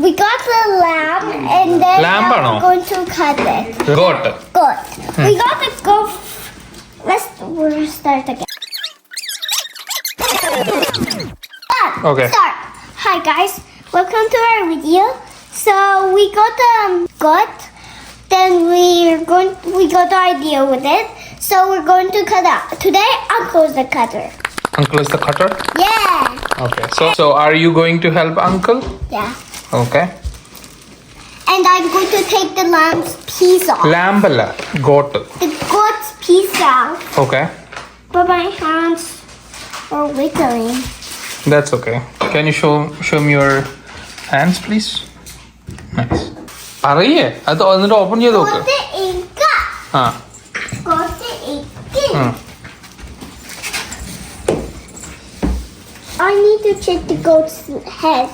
we got the lamb and then lamb we're going to cut it. Goat. Goat. Hmm. We got the goat. Let's we'll start again. Ah, okay. Start. Hi guys, welcome to our video. So we got the um, goat. Then we're going. We got the idea with it. So we're going to cut out today. Uncle's the cutter. Uncle is the cutter? Yeah. Okay. So so are you going to help uncle? Yeah. Okay And I'm going to take the lamb's piece off. Lamb അല്ല goat the goat's piece out. Okay But my hands are wiggling. That's okay can you show show me your hands please nice അറിയേ അത് എന്നിട്ട് open ചെയ്ത് നോക്ക് Got the ink. ആ Got the ink. ഉം. I need to check the goat's head.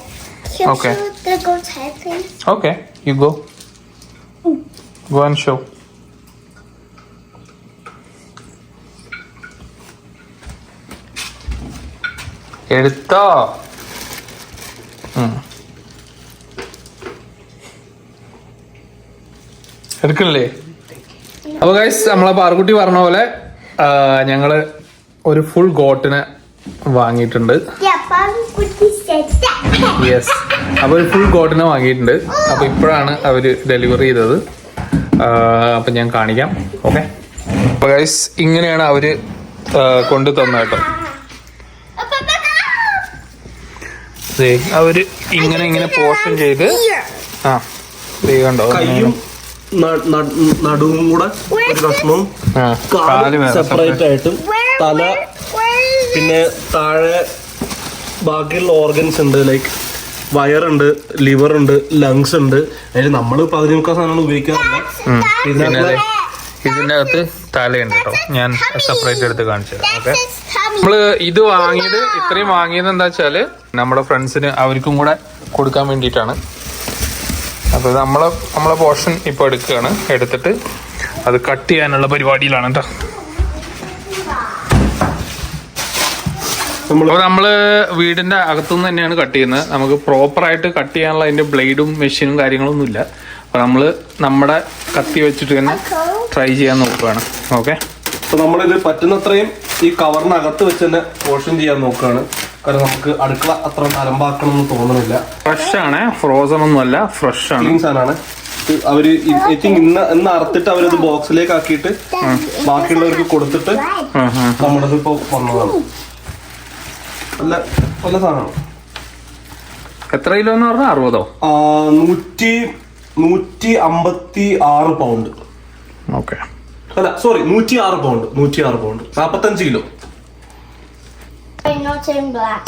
Can you Okay. show the goat's head, please? Okay, you go Go and show എടുത്തോ. എടുക്കണില്ലേ അപ്പൊ guys നമ്മളെ പാർക്കുട്ടി പറഞ്ഞ പോലെ ഞങ്ങൾ ഒരു ഫുൾ ഗോട്ടിനെ വാങ്ങിയിട്ടുണ്ട് യെസ് അപ്പോൾ ഒരു ഫുൾ ഗോട്ടിനെ വാങ്ങിയിട്ടുണ്ട്. അപ്പോൾ ഇപ്പോഴാണ് അവർ ഡെലിവറി ചെയ്തത്. അപ്പം ഞാൻ കാണിക്കാം. ഓക്കെ അപ്പോൾ ഗൈസ് ഇങ്ങനെയാണ് അവർ ആ, കൊണ്ടു തന്ന കേട്ടോ. ദേ, അവർ ഇങ്ങനെ ഇങ്ങനെ പോർഷൻ ചെയ്ത് ആ ദേ കണ്ടോ നടുവും കൂടെ ഒരു കഷ്ണവും ആ, കാൽ വേറെ സെപ്പറേറ്റ് ആയിട്ടും തല? പിന്നെ താഴെ ബാക്കിയുള്ള ഓർഗൻസ് ഉണ്ട് ലൈക്ക് വയറുണ്ട് ലിവർ ഉണ്ട് ലങ്സ് ഉണ്ട്. അതിൽ നമ്മൾ പകുതി മുക്കാൽ സാധനങ്ങൾ ഉപയോഗിക്കാറില്ല ഇതിനകത്ത് അകത്ത് തലയുണ്ട് കേട്ടോ ഞാൻ സെപ്പറേറ്റ് എടുത്ത് കാണിച്ചു തരാം. ഓക്കെ. നമ്മൾ ഇത് വാങ്ങിയത് ഇത്രയും വാങ്ങിയത് എന്താ വെച്ചാൽ നമ്മുടെ ഫ്രണ്ട്സിന് അവർക്കും കൂടെ കൊടുക്കാൻ വേണ്ടിയിട്ടാണ്. അപ്പോൾ നമ്മളെ നമ്മളെ പോർഷൻ ഇപ്പോൾ എടുക്കുകയാണ്. എടുത്തിട്ട് അത് കട്ട് ചെയ്യാനുള്ള പരിപാടിയിലാണ് കേട്ടോ നമ്മൾ അപ്പൊ നമ്മൾ വീടിന്റെ അകത്തുനിന്ന് തന്നെയാണ് കട്ട് ചെയ്യുന്നത്. നമുക്ക് പ്രോപ്പറായിട്ട് കട്ട് ചെയ്യാനുള്ള അതിന്റെ ബ്ലേഡും മെഷീനും കാര്യങ്ങളൊന്നും ഇല്ല അപ്പൊ നമ്മൾ നമ്മുടെ കത്തി വെച്ചിട്ട് തന്നെ ട്രൈ ചെയ്യാൻ നോക്കുകയാണ്. ഓക്കെ അപ്പൊ നമ്മളിത് പറ്റുന്നത്രയും ഈ കവറിനകത്ത് വെച്ച് തന്നെ പോർഷൻ ചെയ്യാൻ നോക്കുകയാണ്. കാരണം നമുക്ക് അടുക്കള അത്ര അലമ്പാക്കണം എന്ന് തോന്നുന്നില്ല ഫ്രഷ് ആണ്. ഫ്രോസൺ ഒന്നും അല്ല. ഫ്രഷ് ആണ്. സാധനമാണ്. അവർ ഐ തിങ്ക് ഇന്ന് ഇന്ന് അറുത്തിട്ട് അവരത് ബോക്സിലേക്ക് ആക്കിയിട്ട് ബാക്കിയുള്ളവർക്ക് കൊടുത്തിട്ട് നമ്മളത്. നമ്മുടെ ഇപ്പൊ വന്നതാണ്. നല്ല നല്ല സാധനമാണ്? എത്ര കിലോ എന്ന് പറഞ്ഞാൽ അറുപതോ? ആ, നൂറ്റി നൂറ്റി അമ്പത്തി ആറ് പൗണ്ട്. ഓക്കെ. അല്ല സോറി നൂറ്റി ആറ് പൗണ്ട് നൂറ്റി ആറ് പൗണ്ട്. നാപ്പത്തഞ്ച് kilo. I'm not saying black.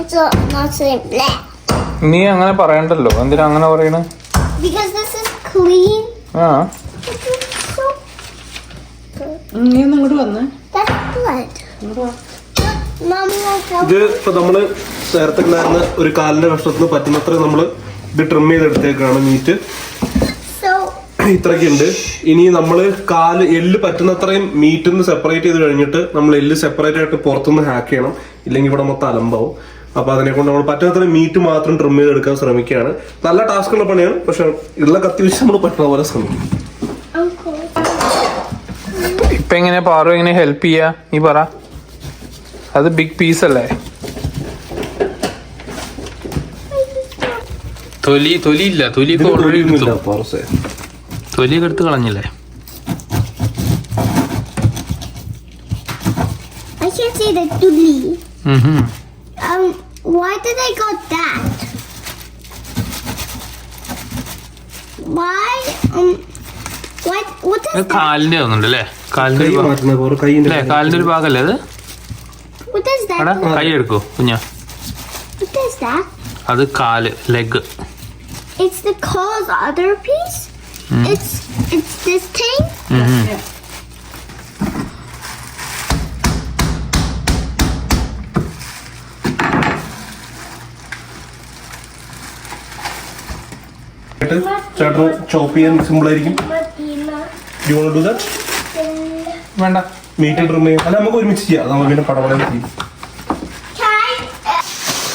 It's a, not saying നീ അങ്ങനെ പറയണ്ടല്ലോ. എന്തിനാ അങ്ങനെ പറയണ? Because this is clean. ആ. നീ ഒന്ന് ഇങ്ങോട്ട് വന്നേ. ഇങ്ങോട്ട് വാ. ഇത് ഇപ്പൊ നമ്മൾ നേരത്തെ ഉണ്ടായിരുന്ന ഒരു കാലിന്റെ കഷ്ണത്തിന് പറ്റുന്നത്ര നമ്മൾ ഇത് ട്രിം ചെയ്തെടുത്തേക്കാണ് മീറ്റ് ഇത്രയ്ക്കുണ്ട് ഉണ്ട് ഇനി നമ്മൾ കാൽ എല്ല് പറ്റുന്നത്രയും മീറ്റിൽ നിന്ന് സെപ്പറേറ്റ് ചെയ്ത് കഴിഞ്ഞിട്ട് നമ്മൾ എല്ല് സെപ്പറേറ്റ് ആയിട്ട് പുറത്തുനിന്ന് ഹാക്ക് ചെയ്യണം. ഇല്ലെങ്കിൽ ഇവിടെ മൊത്തം അലമ്പാവും. അപ്പൊ അതിനെ കൊണ്ട് നമ്മൾ പറ്റുന്നത്ര മീറ്റ് മാത്രം ട്രിം ചെയ്തെടുക്കാൻ ശ്രമിക്കുകയാണ്. നല്ല ടാസ്ക് ഉള്ള പണിയാണ്. പക്ഷെ ഉള്ള കത്തി വെച്ച് നമ്മൾ പറ്റുന്ന പോലെ ശ്രമിക്കും. ഇപ്പൊ എങ്ങനെ പാറു? എങ്ങനെ ഹെൽപ്പ് ചെയ്യാ? നീ പറ. അത് ബിഗ് പീസ് അല്ലേ തൊലി തൊലി ഇല്ല തൊലി തൊലി എടുത്തു കളഞ്ഞില്ലേ I can't see the. Um, why did I got that? Why? Um, what? What ഇത് is that? കാലിന്റെ ഒന്നുണ്ട് അല്ലേ കാലിന്റെ കാലിന്റെ ഒരു ഭാഗമല്ലേ അത്? എടാ കൈ എടുക്കോ കുഞ്ഞ What is that? അത് കാൽ leg It's the cause other piece. It's it's this thing. ചേട്ടൻ ചോപ്പ് ചെയ്യാൻ സിമ്പിൾ ആയിരിക്കും യു വോണ്ട് ഡു ദാറ്റ് വേണ്ട. മീറ്റ് റൂമിൽ അല്ല നമുക്ക് ഒരുമിച്ച് ചെയ്യാം. നമ്മൾ പിന്നെ പടപടം ചെയ്യും.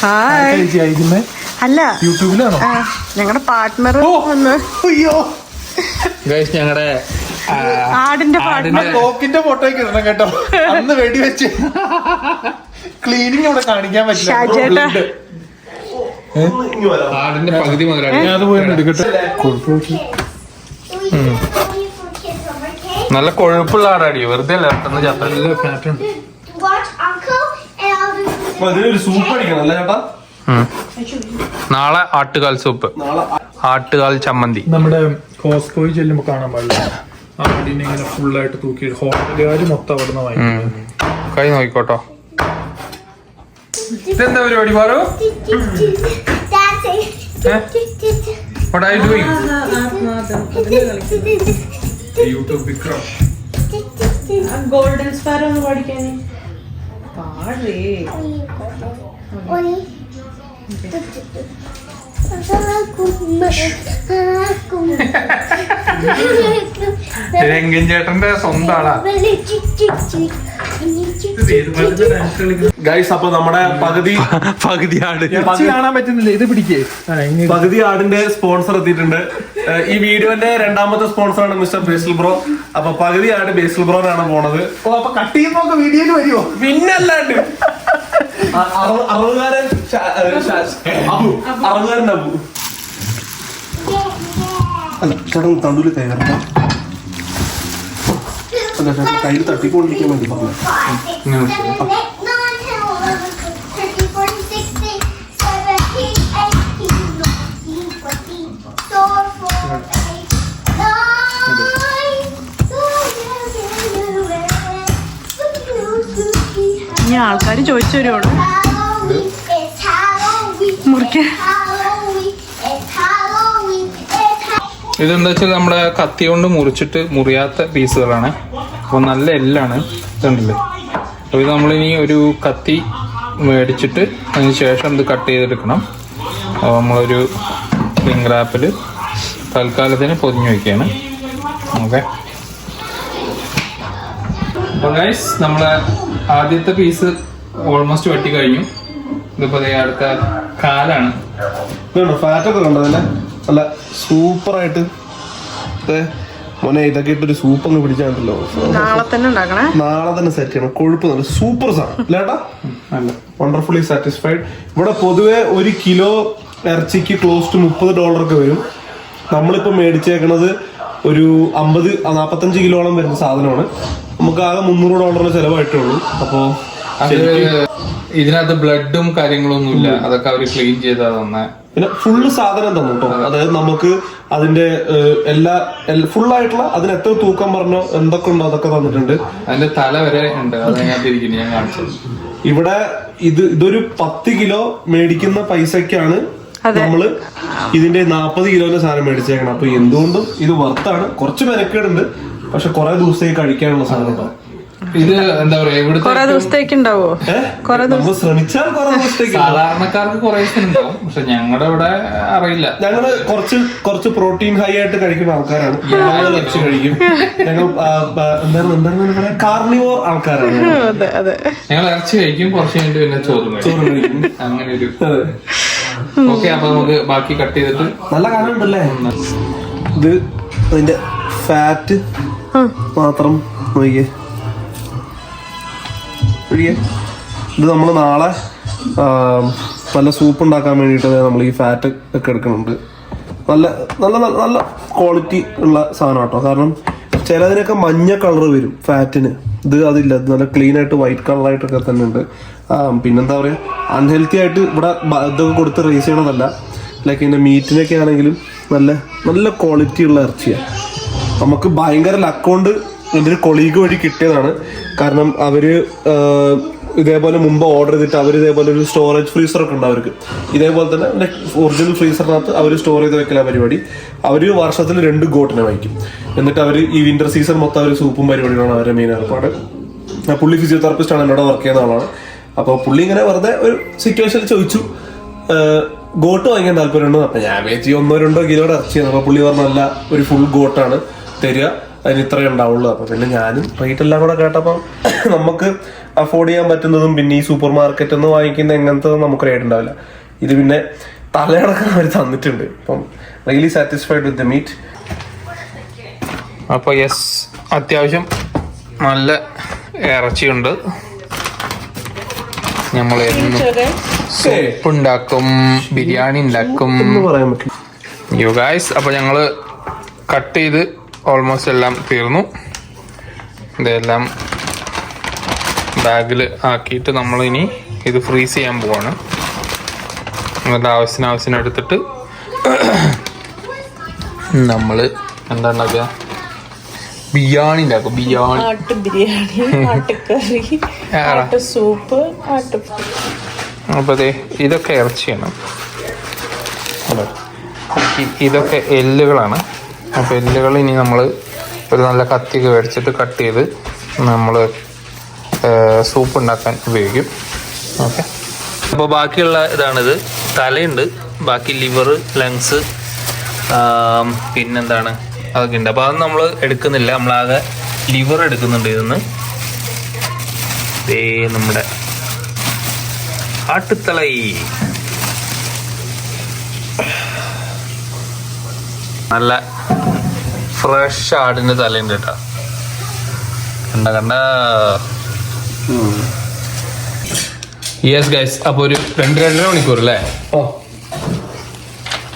ഹായ് ചേച്ചി അല്ല. യൂട്യൂബിലാണോ? ഞങ്ങളുടെ പാർട്ട്ണർ. വന്ന്. അയ്യോ. ഗൈസ് ഞങ്ങളുടെ ആടിന്റെ പാർട്ട്ണർ തോക്കിന്റെ ഫോട്ടോ ഒക്കെ ഇടണം കേട്ടോ. അന്ന് വെടി വെടിവെച്ച്. ക്ലീനിങ് അവിടെ കാണിക്കാൻ പറ്റില്ല. ഷാജേട്ടാ. ആടിന്റെ പകുതി മുതലാണ് ഞാൻ അത് പോയി എടുക്കട്ടെ നല്ല കൊഴുപ്പുള്ള ആടാടി. വെറുതെ അല്ല പെട്ടെന്ന് സൂപ്പ് അടിക്കണം അല്ലേ ചേട്ടാ? നാളെ ആട്ടുകാൽ സൂപ്പ് ആട്ടുകാൽ ചമ്മന്തി. നമ്മുടെ കോസ്കോയിൽ ചെല്ലുമ്പോ കാണാൻ പാടില്ല. ആടിനെ ഇങ്ങനെ ഫുള്ളായിട്ട് തൂക്കി ഹോട്ടലുകാർ മൊത്തം അവിടെ നിന്ന് വാങ്ങിക്കും കൈ നോക്കിക്കോട്ടോ. ഇതെന്താ പരിപാടി Paru. What are you doing? YouTube Vikram. Golden സ്പാർ ഒന്ന് പഠിക്കാനേ പാടേ. രംഗൻ ചേട്ടന്റെ സ്വന്തം ആളാ. ഗൈസ് അപ്പൊ നമ്മുടെ പകുതി പകുതി ആട്. കാണാൻ പറ്റുന്നില്ല. ഇത് പിടിക്കേ. പകുതി ആടിന്റെ സ്പോൺസർ എത്തിയിട്ടുണ്ട്. ഈ വീഡിയോന്റെ രണ്ടാമത്തെ സ്പോൺസർ ആണ് മിസ്റ്റർ ബേസിൽ ബ്രോ. അപ്പൊ പകുതി ആട് ബേസിൽ ബ്രോനാണ് പോണത്. ഓ അപ്പൊ കട്ട് ചെയ്യുമ്പോ വീഡിയോയിൽ വരുമോ പിന്നല്ലാണ്ട്. അറുപതുകാരൻ അബു അറുപതുകാരൻ അബു. അല്ല ചേട്ടൻ തണ്ടൂര് കയറണ്ട അല്ല കയ്യിൽ തട്ടിക്കൊണ്ടിരിക്കാൻ വേണ്ടി പറഞ്ഞു ഇനി ആൾക്കാർ ചോദിച്ചു വരുവാണ്. ഇതെന്താ വെച്ചാൽ നമ്മുടെ കത്തി കൊണ്ട് മുറിച്ചിട്ട് മുറിയാത്ത പീസുകളാണ് അപ്പോൾ നല്ല എല്ലാണ് ഇതുണ്ടല്ലേ അപ്പോൾ ഇത് നമ്മളിനി ഒരു കത്തി മേടിച്ചിട്ട് അതിന് ശേഷം ഇത് കട്ട് ചെയ്തെടുക്കണം. അപ്പോൾ നമ്മളൊരു ക്ലിംഗ് റാപ്പിൽ തൽക്കാലത്തിന് പൊതിഞ്ഞു വയ്ക്കുകയാണ്. ഓക്കെ. അപ്പോൾ ഗൈസ് നമ്മൾ ആദ്യത്തെ പീസ് ഓൾമോസ്റ്റ് വെട്ടി കഴിഞ്ഞു. ഇതിപ്പോൾ അടുത്ത കാലാണ്. ഫാറ്റൊക്കെ ഉണ്ടോ കണ്ടോ അതിന്റെ നല്ല സൂപ്പറായിട്ട് മോനെ ഇതൊക്കെ ഇട്ടൊരു സൂപ്പ് അങ്ങ് പിടിച്ചാണ്ടല്ലോ നാളെ തന്നെ ഉണ്ടാക്കണേ? നാളെ തന്നെ സെറ്റ് ചെയ്യണം. കൊഴുപ്പ് നല്ല സൂപ്പർ സാധനം ഇല്ലേട്ടാ നല്ല. വണ്ടർഫുള്ളി സാറ്റിസ്ഫൈഡ് ഇവിടെ പൊതുവെ ഒരു കിലോ ഇറച്ചിക്ക് ക്ലോസ് ടു മുപ്പത് ഡോളർ ഒക്കെ വരും. നമ്മളിപ്പോ മേടിച്ചേക്കണത് ഒരു അമ്പത് നാപ്പത്തഞ്ച് കിലോളം വരുന്ന സാധനമാണ്. നമുക്ക് ആകെ മുന്നൂറ് ഡോളറിന് ചെലവായിട്ടുള്ളൂ. അപ്പോ അത് ഇതിനകത്ത് ബ്ലഡും കാര്യങ്ങളൊന്നും ഇല്ല അതൊക്കെ അവർ ക്ലീൻ ചെയ്താ തന്നെ. പിന്നെ ഫുള്ള് സാധനം തന്നു കേട്ടോ അതായത് നമുക്ക് അതിന്റെ എല്ലാ ഫുൾ ആയിട്ടുള്ള അതിന് എത്ര തൂക്കം പറഞ്ഞോ എന്തൊക്കെ ഉണ്ടോ അതൊക്കെ തന്നിട്ടുണ്ട്. അതിന്റെ തല വരെ ഉണ്ട്. അത് ഞാൻ കാണിച്ചത് ഇവിടെ ഇത് ഇതൊരു പത്ത് കിലോ മേടിക്കുന്ന പൈസക്കാണ് നമ്മൾ ഇതിന്റെ നാപ്പത് കിലോന്റെ സാധനം മേടിച്ചേക്കണം അപ്പൊ എന്തുകൊണ്ടും ഇത് വർത്താണ് കുറച്ച് മെനക്കേടുണ്ട്. പക്ഷെ കുറെ ദിവസത്തേക്ക് കഴിക്കാനുള്ള സാധനം കേട്ടോ ഇത് എന്താ പറയാ ഇവിടെ കൊറേ ദിവസത്തേക്ക് ഉണ്ടാവോ ഏഹ് നമ്മൾ ശ്രമിച്ചാൽ കുറെ ദിവസത്തേക്ക്. സാധാരണക്കാർക്ക് കുറെ ഉണ്ടാവും പക്ഷെ ഞങ്ങളുടെ ഇവിടെ അറിയില്ല. ഞങ്ങൾ കുറച്ച് കുറച്ച് പ്രോട്ടീൻ ഹൈ ആയിട്ട് കഴിക്കുന്ന ആൾക്കാരാണ്. ഞങ്ങൾ കുറച്ച് കഴിക്കും. ഞങ്ങൾ എന്താണ് എന്താണ് പറയാ കാർണിവോർ ആൾക്കാരാണ്. അതെ അതെ. ഞങ്ങൾ ഇറച്ചി കഴിക്കും കുറച്ച് കഴിഞ്ഞിട്ട് പിന്നെ ചോറ് ചോറ് കഴിക്കും. അങ്ങനെ ഒരു. ഓക്കെ അപ്പൊ നമുക്ക് ബാക്കി കട്ട് ചെയ്തിട്ട് നല്ല കാണുന്നുണ്ടല്ലേ ഇത് അതിന്റെ ഫാറ്റ് മാത്രം നോക്കിയേ ഒഴികെ. ഇത് നമ്മൾ നാളെ നല്ല സൂപ്പ് ഉണ്ടാക്കാൻ വേണ്ടിയിട്ട് നമ്മൾ ഈ ഫാറ്റ് ഒക്കെ എടുക്കുന്നുണ്ട്. നല്ല നല്ല നല്ല ക്വാളിറ്റി ഉള്ള സാധനം കേട്ടോ. കാരണം ചിലതിനൊക്കെ മഞ്ഞ കളർ വരും ഫാറ്റിന് ഇത് അതില്ല. ഇത് നല്ല ക്ലീൻ ആയിട്ട് വൈറ്റ് കളറായിട്ടൊക്കെ തന്നെ ഉണ്ട്. പിന്നെന്താ പറയുക അൺഹെൽത്തി ആയിട്ട് ഇവിടെ ഇതൊക്കെ കൊടുത്ത് റേസ് ചെയ്യണതല്ല. ലൈക്ക് ഇതിന്റെ മീറ്റിനൊക്കെ ആണെങ്കിലും നല്ല നല്ല ക്വാളിറ്റി ഉള്ള ഇറച്ചിയാണ് നമുക്ക് ഭയങ്കര ലക്കോണ്ട് എന്റെ ഒരു കൊളീഗ് വഴി കിട്ടിയതാണ്. കാരണം അവർ ഇതേപോലെ മുമ്പ് ഓർഡർ ചെയ്തിട്ട് അവർ ഇതേപോലെ ഒരു സ്റ്റോറേജ് ഫ്രീസറൊക്കെ ഉണ്ട് അവർക്ക്. ഇതേപോലെ തന്നെ ഒറിജിനൽ ഫ്രീസറിനകത്ത് അവർ സ്റ്റോർ ചെയ്ത് വെക്കല പരിപാടി. അവർ വർഷത്തിൽ രണ്ട് ഗോട്ടിനെ വാങ്ങിക്കും എന്നിട്ട് അവർ ഈ വിന്റർ സീസൺ മൊത്തം അവർ സൂപ്പും പരിപാടികളാണ് അവരുടെ മെയിൻ ഏർപ്പാട്. പുള്ളി ഫിസിയോതെറപ്പിസ്റ്റാണ് എന്നോട് വർക്ക് ചെയ്യുന്ന ആളാണ്. അപ്പോൾ പുള്ളി ഇങ്ങനെ വെറുതെ ഒരു സിറ്റുവേഷനിൽ ചോദിച്ചു ഗോട്ട് വാങ്ങിക്കാൻ താല്പര്യമുണ്ടോ അപ്പം ഞാൻ വെച്ച് ഒന്നോ രണ്ടോ കിലോയുടെ ഇറച്ചിയാണ്. അപ്പോൾ പുള്ളി പറഞ്ഞല്ല ഒരു ഫുൾ ഗോട്ടാണ് തരിക. അതിന് ഇത്രയേ ഉണ്ടാവുള്ളൂ. അപ്പൊ പിന്നെ ഞാനും റേറ്റ് എല്ലാം കൂടെ കേട്ടപ്പം നമുക്ക് അഫോർഡ് ചെയ്യാൻ പറ്റുന്നതും പിന്നെ ഈ സൂപ്പർ മാർക്കറ്റിൽ നിന്ന് വാങ്ങിക്കുന്ന എങ്ങനത്തെ നമുക്ക് റേറ്റ് ഉണ്ടാവില്ല. ഇത് പിന്നെ തലയടക്കം അവർ തന്നിട്ടുണ്ട്. അപ്പം really satisfied with the meat അപ്പോൾ യെസ് അത്യാവശ്യം നല്ല ഇറച്ചിയുണ്ട്. നമ്മൾ സൂപ്പ് ഉണ്ടാക്കും ബിരിയാണി ഉണ്ടാക്കും. യു ഗായ്സ് അപ്പോൾ ഞങ്ങൾ കട്ട് ചെയ്ത് ഓൾമോസ്റ്റ് എല്ലാം തീർന്നു. ഇതെല്ലാം ബാഗിൽ ആക്കിയിട്ട് നമ്മളിനി ഇനി ഇത് ഫ്രീസ് ചെയ്യാൻ പോവാണ്. എന്നിട്ട് ആവശ്യത്തിന് ആവശ്യത്തിന് എടുത്തിട്ട് നമ്മൾ എന്താണ് ഉണ്ടാക്കുക ബിരിയാണി ഉണ്ടാക്കും ബിരിയാണി. ആട്ട് ബിരിയാണി ആട്ടുകറി ആ. ആട്ട് സൂപ്പ് ആട്ട് അപ്പോൾ അതെ ഇതൊക്കെ ഇറച്ചിയാണ്. അതെ. ഇതൊക്കെ എല്ലുകളാണ്. അപ്പോൾ എല്ലുകൾ ഇനി നമ്മൾ ഒരു നല്ല കത്തിയൊക്കെ മേടിച്ചിട്ട് കട്ട് ചെയ്ത് നമ്മൾ സൂപ്പ് ഉണ്ടാക്കാൻ ഉപയോഗിക്കും. ഓക്കെ. അപ്പോൾ ബാക്കിയുള്ള ഇതാണിത്. തലയുണ്ട്. ബാക്കി ലിവർ ലങ്സ് പിന്നെന്താണ്? അതൊക്കെ ഉണ്ട്. അപ്പോൾ അത് നമ്മൾ എടുക്കുന്നില്ല. നമ്മളാകെ ലിവർ എടുക്കുന്നുണ്ട് ഇതിന്ന്. ദേ നമ്മുടെ ആട്ടുത്തലൈ നല്ല ഫ്രഷ് ആടിന്റെ തലയുണ്ട് കേട്ടോ. കണ്ട കണ്ട? യെസ് ഗൈസ് അപ്പൊ ഒരു രണ്ട് രണ്ടര മണിക്കൂർ അല്ലേ?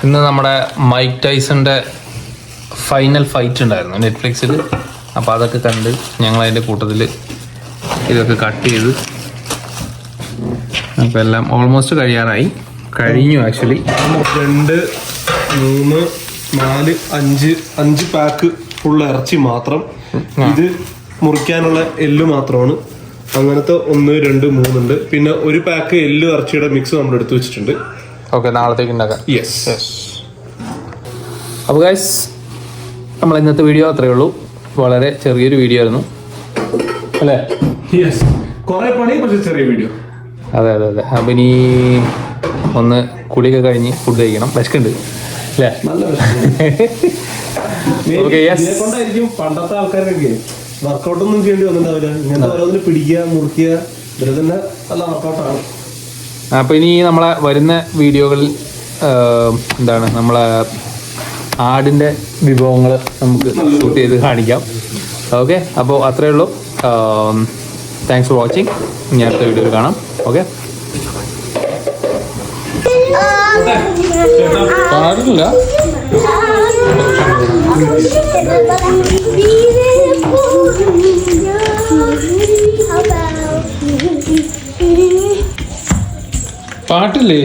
ഇന്ന് നമ്മുടെ മൈക്ക് ടൈസന്റെ ഫൈനൽ ഫൈറ്റ് ഉണ്ടായിരുന്നു നെറ്റ്ഫ്ലിക്സിൽ അപ്പോൾ അതൊക്കെ കണ്ട് ഞങ്ങൾ അതിന്റെ കൂട്ടത്തിൽ ഇതൊക്കെ കട്ട് ചെയ്ത് അപ്പോൾ എല്ലാം ഓൾമോസ്റ്റ് കഴിയാറായി. കഴിഞ്ഞു ആക്ച്വലി രണ്ട് മൂന്ന് നാല് അഞ്ച് അഞ്ച് പാക്ക് ഫുൾ ഇറച്ചി മാത്രം. ഇത് മുറിക്കാനുള്ള എല്ല് മാത്രമാണ്. അങ്ങനത്തെ ഒന്ന് രണ്ട് മൂന്നുണ്ട്. പിന്നെ ഒരു പാക്ക് എല്ല് ഇറച്ചിയുടെ മിക്സ് നമ്മൾ എടുത്തു വെച്ചിട്ടുണ്ട്. ഓക്കെ നാളത്തേക്ക് ഉണ്ടാക്കാം. യെസ് അപ്പോൾ ഗൈസ് നമ്മൾ ഇന്നത്തെ വീഡിയോ അത്രയേ ഉള്ളൂ. വളരെ ചെറിയൊരു വീഡിയോ ആയിരുന്നു. അല്ലേ? യെസ് കുറേ പണി പക്ഷെ ചെറിയ വീഡിയോ അതെ അതെ അതെ. അപ്പം ഇനി ഒന്ന് കുളിയൊക്കെ കഴിഞ്ഞ് ഫുഡ് കഴിക്കണം. വിശക്കുണ്ട് നല്ല കൊണ്ടായിരിക്കും പണ്ടത്തെ ആൾക്കാരൊക്കെ വർക്കൗട്ട് ഒന്നും ചെയ്യേണ്ടി വന്നിട്ടുണ്ടാവില്ല. ഇങ്ങനത്തെ ഓരോന്നിന് പിടിക്കുക മുറിക്കുക ഇവരെ തന്നെ നല്ല വർക്കൗട്ടാണ്. അപ്പോൾ ഇനി നമ്മളെ വരുന്ന വീഡിയോകളിൽ എന്താണ് നമ്മളെ ആടിന്റെ വിഭവങ്ങൾ നമുക്ക് ഷൂട്ട് ചെയ്ത് കാണിക്കാം. ഓക്കെ അപ്പോൾ അത്രയേ ഉള്ളൂ. താങ്ക്സ് ഫോർ വാച്ചിങ് ഇനി അടുത്ത വീഡിയോയിൽ കാണാം. ഓക്കെ പാടില്ല. പാട്ടില്ലേ?